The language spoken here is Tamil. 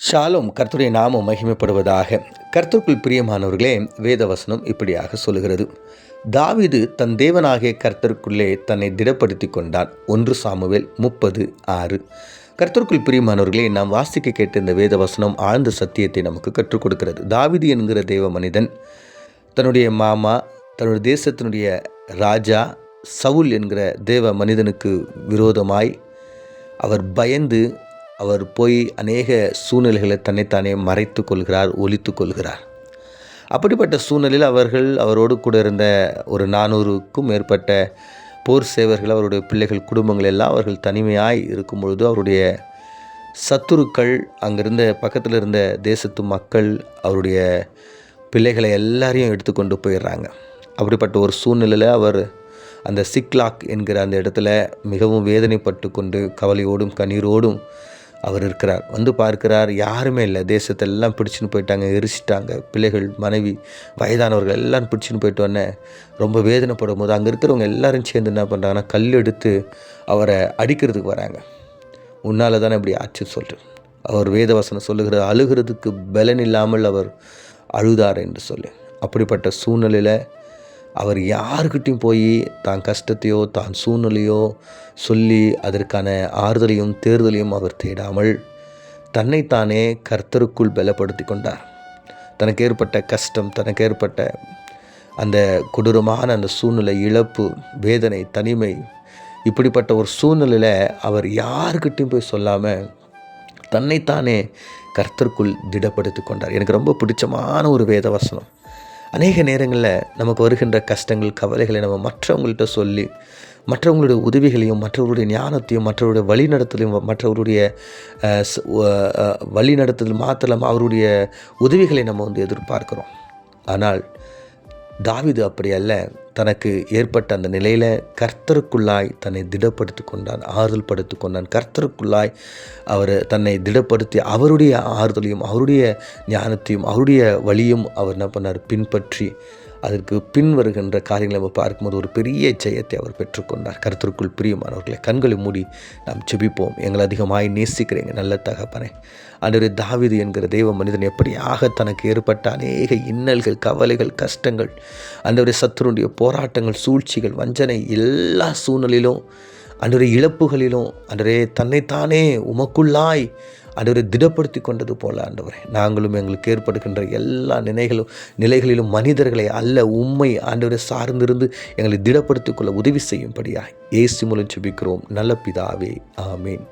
ஷாலும் கர்த்துடைய நாமம் மகிமைப்படுவதாக. கர்த்தருக்குள் பிரியமானவர்களே வேதவசனம் இப்படியாக சொல்லுகிறது. தாவிது தன் தேவனாகிய கர்த்தருக்குள்ளே தன்னை திடப்படுத்தி கொண்டான். ஒன்று சாமுவேல் முப்பது ஆறு. கர்த்தருக்குள் பிரியமானவர்களே நாம் வாசிக்க கேட்ட இந்த வேதவசனம் ஆழ்ந்த சத்தியத்தை நமக்கு கற்றுக் கொடுக்கிறது. தாவிது என்கிற தேவ மனிதன் தன்னுடைய மாமா தன்னுடைய தேசத்தினுடைய ராஜா சவுல் என்கிற தேவ மனிதனுக்கு விரோதமாய் அவர் பயந்து அவர் போய் அநேக சூழ்நிலைகளை தன்னைத்தானே மறைத்து கொள்கிறார் ஒழித்து கொள்கிறார். அப்படிப்பட்ட சூழ்நிலையில் அவர்கள் அவரோடு கூட இருந்த ஒரு நானூறுக்கும் மேற்பட்ட போர் சேவர்கள் அவருடைய பிள்ளைகள் குடும்பங்கள் எல்லாம் அவர்கள் தனிமையாய் இருக்கும் பொழுது அவருடைய சத்துருக்கள் அங்கிருந்த பக்கத்தில் இருந்த தேசத்து மக்கள் அவருடைய பிள்ளைகளை எல்லாரையும் எடுத்துக்கொண்டு போயிடுறாங்க. அப்படிப்பட்ட ஒரு சூழ்நிலையில் அவர் அந்த சிக்லாக் என்கிற அந்த இடத்துல மிகவும் வேதனைப்பட்டு கொண்டு கவலையோடும் கண்ணீரோடும் அவர் இருக்கிறார். வந்து பார்க்கிறார். யாருமே இல்லை. தேசத்தை எல்லாம் பிடிச்சின்னு போயிட்டாங்க. எரிச்சிட்டாங்க. பிள்ளைகள் மனைவி வயதானவர்கள் எல்லாம் பிடிச்சின்னு போயிட்டு உடனே ரொம்ப வேதனைப்படும் போது அங்கே இருக்கிறவங்க எல்லாரும் சேர்ந்து என்ன பண்ணுறாங்கன்னா கல் எடுத்து அவரை அடிக்கிறதுக்கு வராங்க. உன்னால் தானே இப்படி ஆச்சு சொல்லிட்டு. அவர் வேதவசனம் சொல்லுகிற அழுகிறதுக்கு பலன் இல்லாமல் அவர் அழுதார் என்று சொல்லி. அப்படிப்பட்ட சூழ்நிலையில் அவர் யாருக்கிட்டையும் போய் தான் கஷ்டத்தையோ தான் சூழ்நிலையோ சொல்லி அதற்கான ஆறுதலையும் தேர்தலையும் அவர் தேடாமல் தன்னைத்தானே கர்த்தருக்குள் பலப்படுத்தி கொண்டார். தனக்கு ஏற்பட்ட கஷ்டம் தனக்கு ஏற்பட்ட அந்த கொடூரமான அந்த சூழ்நிலை இழப்பு வேதனை தனிமை இப்படிப்பட்ட ஒரு சூழ்நிலையில் அவர் யாருக்கிட்டையும் போய் சொல்லாமல் தன்னைத்தானே கர்த்தருக்குள் திடப்படுத்தி கொண்டார். எனக்கு ரொம்ப பிடிச்சமான ஒரு வேத வசனம் அநேக நேரங்களில் நமக்கு வருகின்ற கஷ்டங்கள் கவலைகளை நம்ம மற்றவங்கள்ட்ட சொல்லி மற்றவங்களுடைய உதவிகளையும் மற்றவருடைய ஞானத்தையும் மற்றவருடைய வழிநடத்தலையும் மற்றவருடைய வழிநடத்தல் மாத்திரம் அவருடைய உதவிகளை நம்ம வந்து எதிர்பார்க்குறோம். ஆனால் தாவிது அப்படி அல்ல. தனக்கு ஏற்பட்ட அந்த நிலையில் கர்த்தருக்குள்ளாய் தன்னை திடப்படுத்தி கொண்டான் ஆறுதல் படுத்தி கொண்டான் கர்த்தருக்குள்ளாய் அவர் தன்னை திடப்படுத்தி அவருடைய ஆறுதலையும் அவருடைய ஞானத்தையும் அவருடைய வழியும் அவர் என்ன பண்ணார்? பின்பற்றி அதற்கு பின் வருகின்ற காரியங்களை நம்ம பார்க்கும்போது ஒரு பெரிய ஜெயத்தை அவர் பெற்றுக்கொண்டார். கருத்திற்குள் பிரியமானவர்களை கண்களை மூடி நாம் செபிப்போம் எங்களை அதிகமாய் நேசிக்கிறேங்க நல்ல தகப்பனே. அன்று தாவிது என்கிற தெய்வ மனிதன் எப்படியாக தனக்கு ஏற்பட்ட அநேக இன்னல்கள் கவலைகள் கஷ்டங்கள் அன்றைய சத்துருடைய போராட்டங்கள் சூழ்ச்சிகள் வஞ்சனை எல்லா சூழ்நிலையிலும் அன்றைய இழப்புகளிலும் அன்றே தன்னைத்தானே உமக்குள்ளாய் ஆண்டவரை திடப்படுத்தி கொண்டது போல ஆண்டவரே. நாங்களும் எங்களுக்கு ஏற்படுகின்ற எல்லா நிலைகளும் நிலைகளிலும் மனிதர்களை அல்ல உண்மை ஆண்டவரை சார்ந்திருந்து எங்களை திடப்படுத்திக் கொள்ள உதவி செய்யும்படியா ஏசி மூலம் செபிக்கிறோம் நல்ல பிதாவே ஆமீன்.